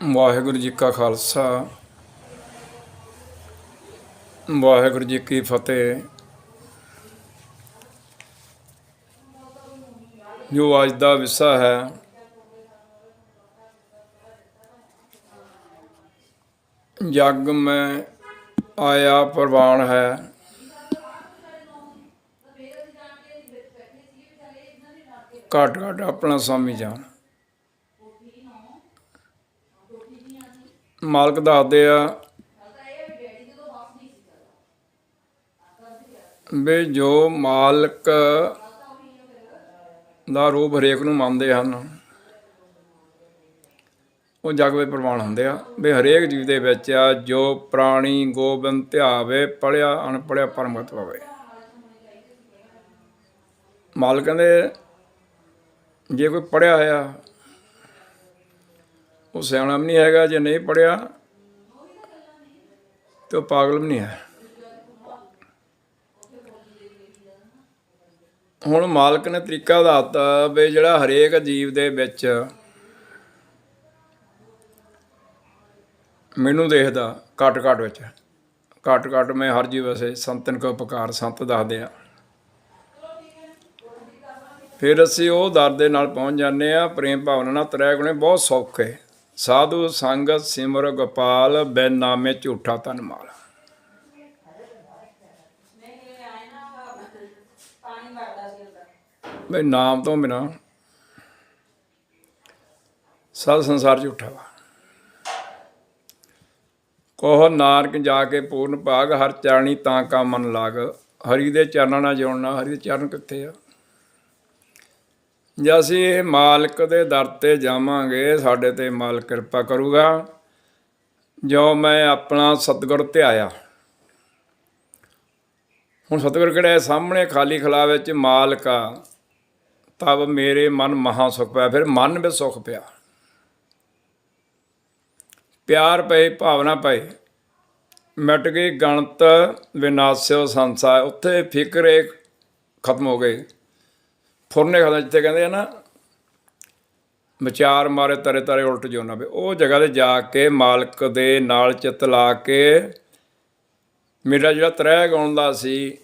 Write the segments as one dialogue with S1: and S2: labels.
S1: ਵਾਹਿਗੁਰੂ ਜੀ ਕਾ ਖਾਲਸਾ। ਵਾਹਿਗੁਰੂ ਜੀ ਕੀ ਫਤਿਹ। ਜੋ ਅੱਜ ਦਾ ਵਿਸ਼ਾ ਹੈ, ਜਗ ਮੈਂ ਆਇਆ ਪ੍ਰਵਾਨ ਹੈ। ਘਟ ਘਟ ਆਪਣਾ ਸਮਝ ਜਾਣ ਮਾਲਕ ਦੱਸਦੇ ਆ ਵੀ ਜੋ ਮਾਲਕ ਦਾ ਰੂਪ ਹਰੇਕ ਨੂੰ ਮੰਨਦੇ ਹਨ, ਉਹ ਜਗ ਵਿੱਚ ਪ੍ਰਵਾਨ ਹੁੰਦੇ ਆ। ਵੀ ਹਰੇਕ ਜੀਵ ਦੇ ਵਿੱਚ ਆ, ਜੋ ਪ੍ਰਾਣੀ ਗੋਬਿੰਦ ਧਿਆਵੇ ਪੜਿਆ ਅਣਪੜਿਆ ਪਰਮਗਤ ਹੋਵੇ। ਮਾਲਕ ਕਹਿੰਦੇ, ਜੇ ਕੋਈ ਪੜਿਆ ਹੋਇਆ ਉਹ ਸਿਆਣਾ ਵੀ ਨਹੀਂ ਹੈਗਾ, ਜੇ ਨਹੀਂ ਪੜਿਆ ਤੇ ਉਹ ਪਾਗਲ ਵੀ ਨਹੀਂ ਹੈ। ਹੁਣ ਮਾਲਕ ਨੇ ਤਰੀਕਾ ਦੱਸਤਾ ਵੀ ਜਿਹੜਾ ਹਰੇਕ ਜੀਵ ਦੇ ਵਿੱਚ ਮੈਨੂੰ ਦੇਖਦਾ ਘਟ ਘਟ ਵਿੱਚ। ਘਟ ਘਟ ਮੈਂ ਹਰ ਜੀਵ ਵਸੇ ਸੰਤਨ ਕੋ ਉਪਕਾਰ ਸੰਤ ਦੱਸਦੇ ਆ। ਫਿਰ ਅਸੀਂ ਉਹ ਦਰ ਦੇ ਨਾਲ ਪਹੁੰਚ ਜਾਂਦੇ ਆ ਪ੍ਰੇਮ ਭਾਵਨਾ ਨਾਲ ਤ੍ਰੈ ਗੁਣੇ ਬਹੁਤ ਸੌਖੇ। ਸਾਧੂ ਸੰਗਤ ਸਿਮਰ ਗੋਪਾਲ ਬਿਨ ਝੂਠਾ ਤਨ ਮਾਲ ਬਈ ਨਾਮ ਤੋਂ ਬਿਨਾ ਸਭ ਸੰਸਾਰ ਝੂਠਾ ਵਾ। ਕੋਹ ਨਾਨਕ ਜਾ ਕੇ ਪੂਰਨ ਭਾਗ, ਹਰ ਚਰਣੀ ਤਾਂ ਕਾ ਮਨ ਲਾਗ। ਹਰੀ ਦੇ ਚਰਨਾਂ ਨਾਲ ਜੋੜਨਾ, ਹਰੀ ਦੇ ਚਰਨ ਕਿੱਥੇ ਆ? ਜੇ ਅਸੀਂ ਇਹ ਮਾਲਕ ਦੇ ਦਰ ਤੇ ਜਾਵਾਂਗੇ, ਸਾਡੇ ਤੇ ਮਾਲਕ ਕਿਰਪਾ ਕਰੂਗਾ। ਜੋ ਮੈਂ ਆਪਣਾ ਸਤਿਗੁਰ ਧਿਆਇਆ। ਹੁਣ ਸਤਿਗੁਰ ਕਿਹੜਾ ਸਾਹਮਣੇ ਖਾਲੀ ਖਲਾ ਵਿੱਚ ਮਾਲਕ ਆ। ਤਬ ਮੇਰੇ ਮਨ ਮਹਾ ਸੁਖ ਪਿਆ। ਫਿਰ ਮਨ ਵਿੱਚ ਸੁਖ ਪਿਆ। ਪਿਆਰ ਪਏ, ਭਾਵਨਾ ਪਏ। ਮਿਟ ਗਈ, ਗਣਤ ਵਿਨਾਸ਼ਿਓ ਸੰਸਾਰ। ਉੱਥੇ ਫਿਕਰੇ ਖਤਮ ਹੋ ਗਏ ਫੁਰਨੇ ਖਾਦਾ ਜਿੱਥੇ ਕਹਿੰਦੇ ਆ ਨਾ, ਵਿਚਾਰ ਮਾਰੇ ਤਰੇ ਤਰੇ ਉਲਟ ਜੋ ਨਾ ਵੇ ਉਹ ਜਗ੍ਹਾ ਤੇ ਜਾ ਕੇ ਮਾਲਕ ਦੇ ਨਾਲ ਚਿੱਤ ਲਾ ਕੇ ਮੇਰਾ ਜਿਹੜਾ ਤ੍ਰੈ ਗਾਉਣ ਦਾ ਸੀ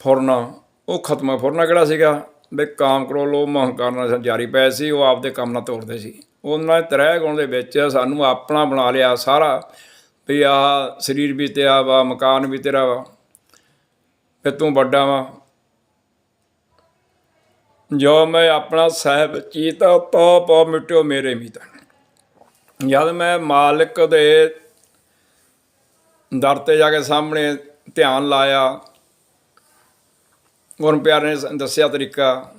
S1: ਫੁਰਨਾ, ਉਹ ਖਤਮਾ ਫੁਰਨਾ ਕਿਹੜਾ ਸੀਗਾ? ਵੀ ਕਾਮ ਕਰੋ ਲੋ ਮੋਹ ਕਰਨਾ। ਜਾਰੀ ਪਏ ਸੀ, ਉਹ ਆਪਦੇ ਕੰਮ ਨਾਲ ਤੋੜਦੇ ਸੀ। ਉਹਨਾਂ ਦੇ ਤ੍ਰੈ ਗੁਣ ਦੇ ਵਿੱਚ ਸਾਨੂੰ ਆਪਣਾ ਬਣਾ ਲਿਆ ਸਾਰਾ। ਵੀ ਆਹ ਸਰੀਰ ਵੀ ਤੇਰਾ ਵਾ, ਮਕਾਨ ਵੀ ਤੇਰਾ ਵਾ ਤੇ ਤੂੰ ਵੱਡਾ ਵਾ। ਜੋ ਮੈਂ ਆਪਣਾ ਸਹਿਬ ਚੀਤਾ ਤੋ ਪੋ ਮਿਟਿਓ ਮੇਰੇ ਮੀਤ। ਜਦ ਮੈਂ ਮਾਲਕ ਦੇ ਦਰ ਤੇ ਜਾ ਕੇ ਸਾਹਮਣੇ ਧਿਆਨ ਲਾਇਆ ਗੁਰੂ ਪਿਆਰੇ ਨੇ ਦੱਸਿਆ ਤਰੀਕਾ।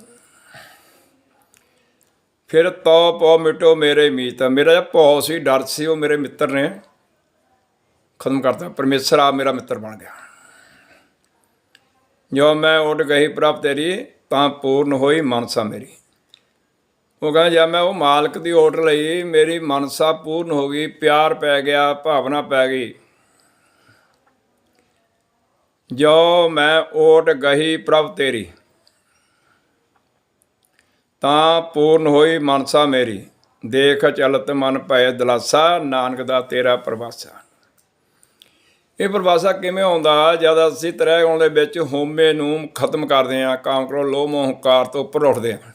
S1: ਫਿਰ ਤੋ ਪੋ ਮਿਟੋ ਮੇਰੇ ਮੀਤ। ਮੇਰਾ ਜਿਹੜਾ ਭੌ ਸੀ, ਡਰ ਸੀ, ਉਹ ਮੇਰੇ ਮਿੱਤਰ ਨੇ ਖਤਮ ਕਰਤਾ। ਪਰਮੇਸ਼ਰ ਆ ਮੇਰਾ ਮਿੱਤਰ ਬਣ ਗਿਆ। ਜੋ ਮੈਂ ਉੱਡ ਗਈ ਪ੍ਰਭ ਤੇਰੀ ਤਾਂ ਪੂਰਨ ਹੋਈ ਮਨਸਾ ਮੇਰੀ। ਉਹ ਕਹਿੰਦਾ, ਜਦ ਮੈਂ ਉਹ ਮਾਲਕ ਦੀ ਓਟ ਲਈ, ਮੇਰੀ ਮਨਸਾ ਪੂਰਨ ਹੋ ਗਈ, ਪਿਆਰ ਪੈ ਗਿਆ, ਭਾਵਨਾ ਪੈ ਗਈ। ਜੋ ਮੈਂ ਓਟ ਗਈ ਪ੍ਰਭ ਤੇਰੀ, ਤਾਂ ਪੂਰਨ ਹੋਈ ਮਨਸਾ ਮੇਰੀ। ਦੇਖ ਚਲਤ ਮਨ ਭੈ ਦਲਾਸਾ, ਨਾਨਕ ਦਾ ਤੇਰਾ ਪ੍ਰਵਾਸਾ। ਇਹ ਪ੍ਰਵਾਸਾ ਕਿਵੇਂ ਆਉਂਦਾ? ਜਦ ਅਸੀਂ ਤ੍ਰੈ ਗੁਣ ਦੇ ਵਿੱਚ ਹੋਮੇ ਨੂੰ ਖਤਮ ਕਰਦੇ ਹਾਂ, ਕਾਮ ਕਰੋ, ਲੋਭ, ਮੋਹ, ਹੰਕਾਰ ਤੋਂ ਉੱਪਰ ਉੱਠਦੇ ਹਾਂ।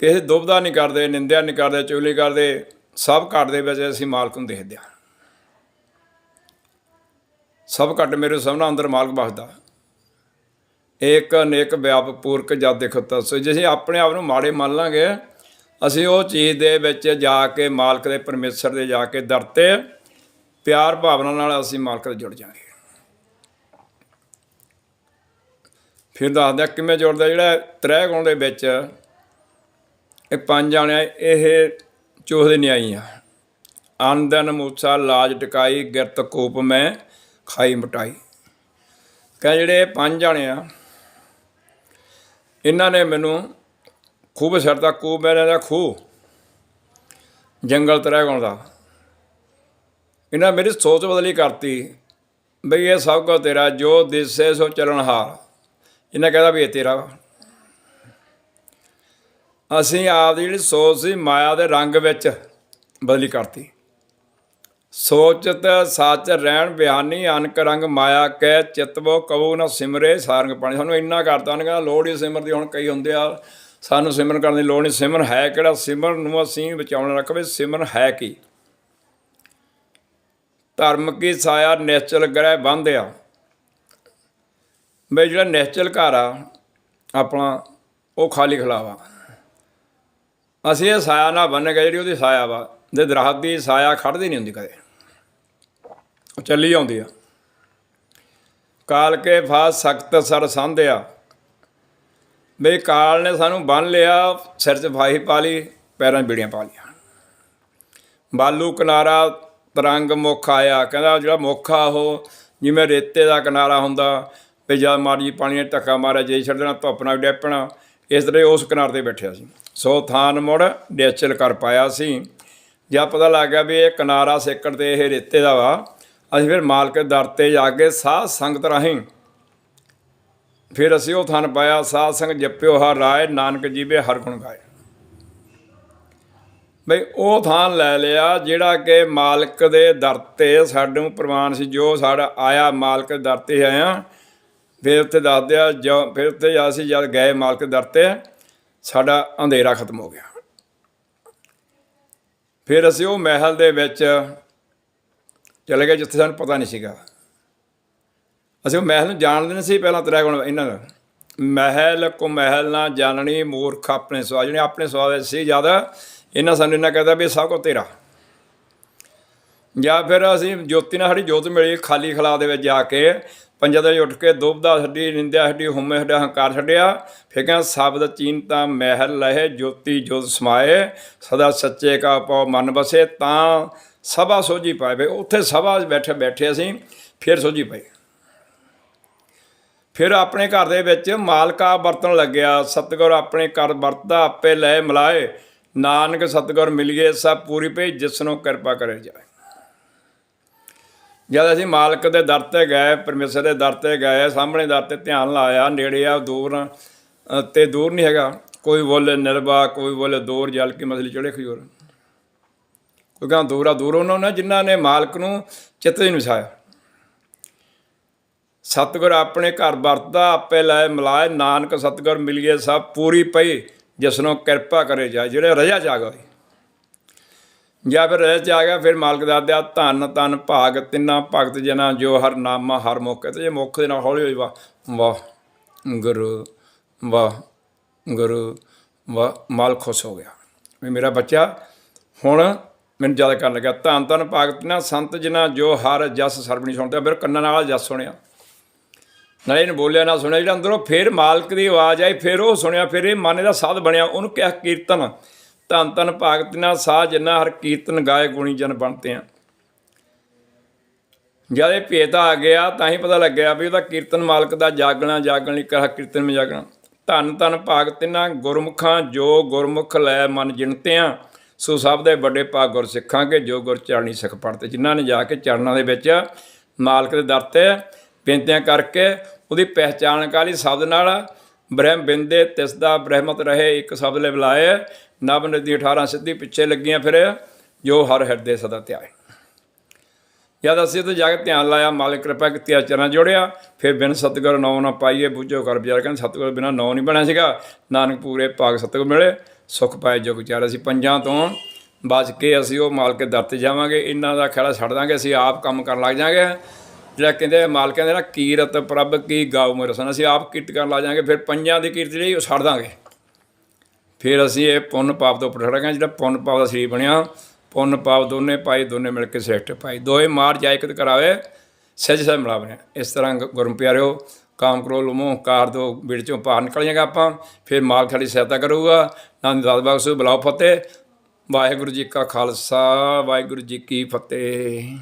S1: ਕਿਸੇ ਦੁਬਦਾ ਨਹੀਂ ਕਰਦੇ, ਨਿੰਦਿਆ ਨਹੀਂ ਕਰਦੇ, ਚੁਗਲੀ ਕਰਦੇ, ਸਭ ਘਟ ਦੇ ਵਿੱਚ ਅਸੀਂ ਮਾਲਕ ਨੂੰ ਦੇਖਦੇ ਹਾਂ। ਸਭ ਘਟ ਮੇਰੇ ਸਭਨਾ ਅੰਦਰ ਮਾਲਕ ਬਸਦਾ ਏਕ ਅਨੇਕ ਵਿਆਪ ਪੂਰਕ ਜਦ ਦੇਖੋ ਤਸੋ ਜੇ ਆਪਣੇ ਆਪ ਨੂੰ ਮਾੜੇ ਮੰਨ ਲਾਂਗੇ, ਅਸੀਂ ਉਹ ਚੀਜ਼ ਦੇ ਵਿੱਚ ਜਾ ਕੇ ਮਾਲਕ ਦੇ ਪਰਮੇਸ਼ਰ ਦੇ ਜਾ ਕੇ ਦਰ ਤੇ ਪਿਆਰ ਭਾਵਨਾ ਨਾਲ ਅਸੀਂ ਮਾਲਕ ਨਾਲ ਜੁੜ ਜਾਵਾਂਗੇ। ਫਿਰ ਦੱਸਦਾ ਕਿਵੇਂ ਜੁੜਦਾ ਜਿਹੜਾ ਤ੍ਰੈ ਗੁਣ ਦੇ ਵਿੱਚ ਇਹ ਪੰਜ ਜਾਣਿਆ ਇਹ ਚੋਹਦੇ ਨਿਆਈ ਆ। ਆਨੰਦਨ, ਮੂਸਾ, ਲਾਜ ਟਿਕਾਈ, ਗਿਰਤ, ਕੋਪ ਮੈਂ, ਖਾਈ ਮਟਾਈ। ਕਹ ਜਿਹੜੇ ਪੰਜ ਜਾਣੇ ਆ, ਇਹਨਾਂ ਨੇ ਮੈਨੂੰ ਖੂਬ ਸਰਦਾ ਕੂਬ ਮੇਰੇ ਦਾ ਖੂਹ, ਜੰਗਲ ਤ੍ਰੈ ਗੁਣ ਦਾ। ਇਹਨਾਂ ਮੇਰੀ ਸੋਚ ਬਦਲੀ ਕਰਤੀ ਬਈ ਇਹ ਸਭ ਕੁਝ ਤੇਰਾ, ਜੋ ਦਿਸੇ ਸੋ ਚਲਣਹਾਰ ਇਹਨਾਂ ਕਹਿੰਦਾ ਵੀ ਇਹ ਤੇਰਾ ਅਸੀਂ ਆਪ ਦੀ ਜਿਹੜੀ ਸੋਚ ਸੀ ਮਾਇਆ ਦੇ ਰੰਗ ਵਿੱਚ ਬਦਲੀ ਕਰਤੀ। ਸੋਚਤ ਸੱਚ, ਰਹਿਣ, ਬਿਆਨੀ, ਅਨਕ, ਰੰਗ, ਮਾਇਆ ਕੈ ਚਿਤਵੋ ਕਬੂ, ਨਾ ਸਿਮਰੇ, ਸਾਰੰਗ, ਪਾਣੀ। ਸਾਨੂੰ ਇੰਨਾ ਕਰਤਾ ਉਹਨੇ ਕਹਿੰਦਾ ਲੋੜ ਹੀ ਸਿਮਰ ਦੀ ਹੁਣ ਕਈ ਹੁੰਦੇ ਆ। ਸਾਨੂੰ ਸਿਮਰਨ ਕਰਨ ਦੀ ਲੋੜ ਨਹੀਂ। ਸਿਮਰਨ ਹੈ ਕਿਹੜਾ? ਸਿਮਰਨ ਨੂੰ ਅਸੀਂ ਬਚਾਉਣ ਰੱਖਵੇ। ਸਿਮਰਨ ਹੈ ਕੀ? ਧਰਮ ਕੀ ਸਾਇਆ ਨਿਸ਼ਚਲ ਗ੍ਰਹਿ ਬੰਧਿਆ ਬਈ ਜਿਹੜਾ ਨਿਸ਼ਚਲ ਘਰ ਆ, ਆਪਣਾ ਉਹ ਖਾਲੀ ਖਲਾਵਾ। ਅਸੀਂ ਇਹ ਸਾਇਆ ਨਾਲ ਬੰਨ ਗਏ ਜਿਹੜੀ ਉਹਦੀ ਸਾਇਆ ਵਾ ਦੇ ਦਰਖਤ ਦੀ ਸਾਇਆ ਖੜਦੀ ਨਹੀਂ ਹੁੰਦੀ ਕਦੇ। ਉਹ ਚੱਲੀ ਆਉਂਦੀ ਆ। ਕਾਲ ਕੇ ਫਾਸ ਸਖਤ ਸਰ ਸੰਧਿਆ। ਬਈ ਕਾਲ ਨੇ ਸਾਨੂੰ ਬੰਨ ਲਿਆ, ਸਿਰ 'ਚ ਫਾਹੀ ਪਾ ਲਈ, ਪੈਰਾਂ 'ਚ ਬੀੜੀਆਂ ਪਾ ਲਈਆਂ। ਬਾਲੂ ਕਿਨਾਰਾ ਤਰੰਗ ਮੁੱਖ ਆਇਆ। ਕਹਿੰਦਾ ਜਿਹੜਾ ਮੁੱਖ ਆ ਉਹ ਜਿਵੇਂ ਰੇਤੇ ਦਾ ਕਿਨਾਰਾ ਹੁੰਦਾ, ਵੀ ਜਦ ਮਾਰੀ ਪਾਣੀ ਨੇ ਧੱਕਾ ਮਾਰਿਆ, ਜੇ ਛੱਡਣਾ ਧੁੱਪ ਨਾਲ ਡੈਪਣਾ ਇਸ ਤਰ੍ਹਾਂ ਉਸ ਕਿਨਾਰੇ ਤੇ ਬੈਠਿਆ ਸੀ। ਸੋ ਥਾਨ ਮੁੜ ਡੇਚਲ ਕਰ ਪਾਇਆ ਸੀ। ਜਦ ਪਤਾ ਲੱਗ ਗਿਆ ਵੀ ਇਹ ਕਿਨਾਰਾ ਸੇਕੜ ਤੇ ਇਹ ਰੇਤੇ ਦਾ ਵਾ, ਅਸੀਂ ਫਿਰ ਮਾਲਕ ਦੇ ਦਰ ਤੇ ਜਾ ਕੇ ਸਾਧ ਸੰਗਤ ਰਾਹੀਂ ਫਿਰ ਅਸੀਂ ਉਹ ਥਾਨ ਪਾਇਆ। ਸਾਧ ਸੰਗ ਜਪਿਓ, ਹਰ ਰਾਏ, ਨਾਨਕ ਜੀਵੇ ਹਰ ਗੁਣ ਗਾਏ। ਬਈ ਉਹ ਥਾਂ ਲੈ ਲਿਆ ਜਿਹੜਾ ਕਿ ਮਾਲਕ ਦੇ ਦਰ ਤੇ ਸਾਨੂੰ ਪ੍ਰਮਾਣ ਸੀ, ਜੋ ਸਾਡਾ ਆਇਆ ਮਾਲਕ ਦਰ ਤੇ ਆਇਆ। ਫਿਰ ਉੱਥੇ ਦੱਸਦੇ ਆ ਜੋ ਫਿਰ ਉੱਥੇ ਅਸੀਂ ਜਦ ਗਏ ਮਾਲਕ ਦੇ ਦਰ ਤੇ, ਸਾਡਾ ਅੰਧੇਰਾ ਖਤਮ ਹੋ ਗਿਆ। ਫਿਰ ਅਸੀਂ ਉਹ ਮਹਿਲ ਦੇ ਵਿੱਚ ਚਲੇ ਗਏ, ਜਿੱਥੇ ਸਾਨੂੰ ਪਤਾ ਨਹੀਂ ਸੀਗਾ। ਅਸੀਂ ਉਹ ਮਹਿਲ ਨੂੰ ਜਾਣਦੇ ਨਹੀਂ ਸੀ ਪਹਿਲਾਂ ਤੇਰਾ ਕੋਲ ਇਹਨਾਂ ਦਾ। ਮਹਿਲ ਕੋ ਮਹਿਲ ਨਾ ਜਾਣਨੀ, ਮੂਰਖ ਆਪਣੇ ਸਵਾ ਜਿਹੜੇ ਆਪਣੇ ਸਵਾ ਵਿੱਚ ਸੀ ਜ਼ਿਆਦਾ ਇਹਨਾਂ ਸਾਨੂੰ ਇਹਨਾਂ ਕਹਿੰਦਾ ਵੀ ਸਭ ਕੋ ਤੇਰਾ। ਜਾਂ ਫਿਰ ਅਸੀਂ ਜੋਤੀ ਨਾਲ ਸਾਡੀ ਜੋਤ ਮਿਲੀ, ਖਾਲੀ ਖਲਾ ਦੇ ਵਿੱਚ ਜਾ ਕੇ ਪੰਜਾਂ ਦੇ ਉੱਠ ਕੇ ਦੁਬਦਾ ਛੱਡੀ, ਨਿੰਦਿਆ ਛੱਡੀ, ਹੁਮੇ ਛੱਡਿਆ, ਹੰਕਾਰ ਛੱਡਿਆ। ਫਿਰ ਕਹਿੰਦਾ ਸ਼ਬਦ ਚੀਨਤਾ ਮਹਿਲ ਲਹੇ, ਜੋਤੀ ਜੋਤ ਸਮਾਏ, ਸਦਾ ਸੱਚੇ ਕਾ ਪਉ ਮਨ ਬਸੇ, ਤਾਂ ਸਭਾ ਸੋਝੀ ਪਾਏ। ਵੇ ਉੱਥੇ ਸਭਾ ਬੈਠੇ ਬੈਠੇ ਅਸੀਂ, ਫਿਰ ਸੋਝੀ ਪਈ। ਫਿਰ ਆਪਣੇ ਘਰ ਦੇ ਵਿੱਚ ਮਾਲਕਾ ਵਰਤਣ ਲੱਗਿਆ। ਸਤਿਗੁਰ ਆਪਣੇ ਘਰ ਵਰਤਦਾ, ਆਪੇ ਲੈ ਮਿਲਾਏ। ਨਾਨਕ ਸਤਿਗੁਰ ਮਿਲਿਏ, ਸਭ ਪੂਰੀ ਪਈ ਜਿਸਨੂੰ ਕਿਰਪਾ ਕਰੇ ਜਾਏ। ਜਦ ਅਸੀਂ ਮਾਲਕ ਦੇ ਦਰ ਤੇ ਗਏ, ਪਰਮੇਸ਼ਰ ਦੇ ਦਰ ਤੇ ਗਏ, ਸਾਹਮਣੇ ਦਰ ਤੇ ਧਿਆਨ ਲਾਇਆ, ਨੇੜੇ ਆ, ਦੂਰ ਤੇ ਦੂਰ ਨਹੀਂ ਹੈਗਾ। ਕੋਈ ਬੋਲੇ ਨਿਰਵਾ ਕੋਈ ਬੋਲੇ ਦੂਰ, ਜਲ ਕੇ ਮਸਲੀ ਚੜੇ ਖਜੂਰ। ਕਿਉਂਕਿ ਦੂਰ ਆ, ਦੂਰ ਉਹਨਾਂ ਨੇ, ਜਿਨ੍ਹਾਂ ਨੇ ਮਾਲਕ ਨੂੰ ਚਿੱਤ ਹੀ ਨਸਾਇਆ ਸਤਿਗੁਰ ਆਪਣੇ ਘਰ ਵਰਤਦਾ, ਆਪੇ ਲੈ, ਮਿਲਾਏ, ਨਾਨਕ ਸਤਿਗੁਰ ਮਿਲਿਏ, ਸਭ ਪੂਰੀ ਪਈ ਜਿਸਨੂੰ ਕਿਰਪਾ ਕਰੇ ਜਾਏ ਜਿਹੜੇ ਰਜਾ ਜਾਗ ਹੋਏ। ਜਾਂ ਫਿਰ ਰਜਾ ਚ ਆ ਗਿਆ, ਫਿਰ ਮਾਲਕ ਦਾ ਧਨ, ਧੰਨ ਭਾਗ, ਤਿੰਨਾ ਭਗਤ ਜਨਾ ਜੋ ਹਰ ਨਾਮਾ, ਹਰ ਮੌਕੇ ਤੇ, ਜੇ ਮੁੱਖ ਦੇ ਨਾਲ ਹੌਲੀ ਹੌਲੀ ਵਾਹ ਵਾਹ, ਗੁਰੂ ਵਾਹ ਗੁਰੂ, ਵਾਹ, ਮਾਲ ਖੁਸ਼ ਹੋ ਗਿਆ। ਵੀ ਮੇਰਾ ਬੱਚਾ, ਹੁਣ ਮੈਨੂੰ ਜ਼ਿਆਦਾ ਕਰਨ ਲੱਗਾ ਧੰਨ ਧੰਨ ਭਗਤ ਨਾ ਸੰਤ ਜਨਾ ਜੋ ਹਰ ਜਸ ਸਰਬਣੀ ਸੁਣਦਾ ਫਿਰ ਕੰਨਾਂ ਨਾਲ ਜਸ ਸੁਣਿਆ। ਨਾਲੇ ਇਹਨੇ ਬੋਲਿਆ, ਨਾ ਸੁਣਿਆ। ਜਿਹੜਾ ਅੰਦਰੋਂ ਫਿਰ ਮਾਲਕ ਦੀ ਆਵਾਜ਼ ਆਈ, ਫਿਰ ਉਹ ਸੁਣਿਆ, ਫਿਰ ਇਹ ਮਨ ਦਾ ਸਾਧ ਬਣਿਆ। ਉਹਨੂੰ ਕਿਹਾ, ਕੀਰਤਨ, ਧੰਨ ਧੰਨ ਭਗਤ ਨਾ ਸਾਹ ਜਿੰਨਾ ਹਰ ਕੀਰਤਨ ਗਾਏ ਗੁਣੀ ਜਨ ਬਣਤੇ ਆ। ਜਦ ਇਹ ਭੇਦ ਆ ਗਿਆ, ਤਾਂ ਹੀ ਪਤਾ ਲੱਗਿਆ ਵੀ ਉਹਦਾ ਕੀਰਤਨ ਮਾਲਕ ਦਾ ਜਾਗਣਾ, ਜਾਗਣ ਲਈ ਕਹਾ, ਕੀਰਤਨ ਵਿੱਚ ਜਾਗਣਾ। ਧੰਨ ਧੰਨ ਭਗਤ ਨਾ ਗੁਰਮੁਖਾਂ ਜੋ ਗੁਰਮੁਖ ਲੈ ਮਨ ਜਿਣਤਿਆਂ ਸੋ ਸਭ ਦੇ ਵੱਡੇ ਭਾਗ ਗੁਰ ਸਿੱਖਾਂ ਕੇ ਜੋ ਗੁਰ ਚਰਣੀ ਸਿੱਖ ਪੜਤੇ ਜਿਨ੍ਹਾਂ ਨੇ ਜਾ ਕੇ ਚਰਨਾਂ ਦੇ ਵਿੱਚ ਮਾਲਕ ਦੇ ਦਰ ਤੇ ਬੇਨਤੀਆਂ ਕਰਕੇ ਉਹਦੀ ਪਹਿਚਾਣ ਕਾਲੀ ਸ਼ਬਦ ਨਾਲ ਬ੍ਰਹਮ ਬਿੰਦੇ ਤਿਸ ਦਾ ਬ੍ਰਹਮਤ ਰਹੇ, ਇੱਕ ਸ਼ਬਦ ਲੈ ਬੁਲਾਏ। ਨਵ ਨਦੀ 18 ਸਿੱਧੀ ਪਿੱਛੇ ਲੱਗੀਆਂ ਫਿਰ, ਜੋ ਹਰ ਹਿਰਦੇ ਸਦਾ ਧਿਆਏ। ਜਦ ਅਸੀਂ ਤੇ ਜਾ ਕੇ ਧਿਆਨ ਲਾਇਆ, ਮਾਲਕ ਕਿਰਪਾ ਕੀਤੀ ਆ ਜੋੜਿਆ, ਫਿਰ ਬਿਨ ਸਤਿਗੁਰ ਨਾਮ ਨਾ ਪਾਈਏ, ਬੁੱਝੋ ਕਰ ਵਿਚਾਰ ਕਹਿੰਦੇ ਸਤਿਗੁਰ ਬਿਨਾ ਨਾਮ ਨਹੀਂ ਬਣਿਆ ਸੀਗਾ। ਨਾਨਕ ਪੂਰੇ ਭਾਗ ਸਤਿਗੁਰ ਮਿਲੇ, ਸੁਖ ਪਾਏ ਜੋ ਵਿਚਾਰ ਅਸੀਂ ਪੰਜਾਂ ਤੋਂ ਬਚ ਕੇ ਅਸੀਂ ਉਹ ਮਾਲਕ ਦੇ ਦਰ ਤੇ ਜਾਵਾਂਗੇ। ਇਹਨਾਂ ਦਾ ਖਿਆਲਾ ਛੱਡ ਦਾਂਗੇ। ਅਸੀਂ ਆਪ ਕੰਮ ਕਰਨ ਲੱਗ ਜਾਾਂਗੇ। ਜਿਹੜਾ ਕਹਿੰਦੇ ਮਾਲਕ ਕਹਿੰਦੇ ਨਾ ਕੀਰਤ ਪ੍ਰਭ ਕੀ ਗਾਉ ਮਰਸਨ ਅਸੀਂ ਆਪ ਕੀਰਤ ਕਰਨ ਲੱਗ ਜਾਾਂਗੇ ਫਿਰ ਪੰਜਾਂ ਦੀ ਕੀਰਤ ਜਿਹੜੀ ਉਹ ਛੱਡ ਦਾਂਗੇ। ਫਿਰ ਅਸੀਂ ਇਹ ਪੁੰਨ ਪਾਪ ਤੋਂ ਉੱਪਰ ਖੜਾਂਗੇ, ਜਿਹੜਾ ਪੁੰਨ ਪਾਪ ਦਾ ਸਰੀਰ ਬਣਿਆ, ਪੁੰਨ ਪਾਪ ਦੋਨੇ ਪਾਈ ਦੋਨੇ ਮਿਲ ਕੇ ਸ੍ਰੇਸ਼ਟ ਪਾਈ ਦੋਏ ਮਾਰ ਜਾਇਕਤ ਕਰਾਵੇ, ਸਹਿਜ ਸਹਿਜ ਬਣਿਆ। ਇਸ ਤਰ੍ਹਾਂ ਗੁਰਮ ਪਿਆਰਿਓ, ਕਾਮ ਕਰੋ ਲਮੋ ਕਾਰ ਦੋ ਬਿੜ ਚੋਂ ਪਾਰ ਨਿਕਲ ਜਾਏਗਾ ਆਪਾਂ, ਫਿਰ ਮਾਲ ਸਾਡੀ ਸਹਾਇਤਾ ਕਰੂਗਾ। ਨੰਦ ਦਾਸ ਬਖਸ਼ੂ ਬਲਾਉ ਫਤਿਹ। ਵਾਹਿਗੁਰੂ ਜੀ ਕਾ ਖਾਲਸਾ, ਵਾਹਿਗੁਰੂ ਜੀ ਕੀ ਫਤਿਹ।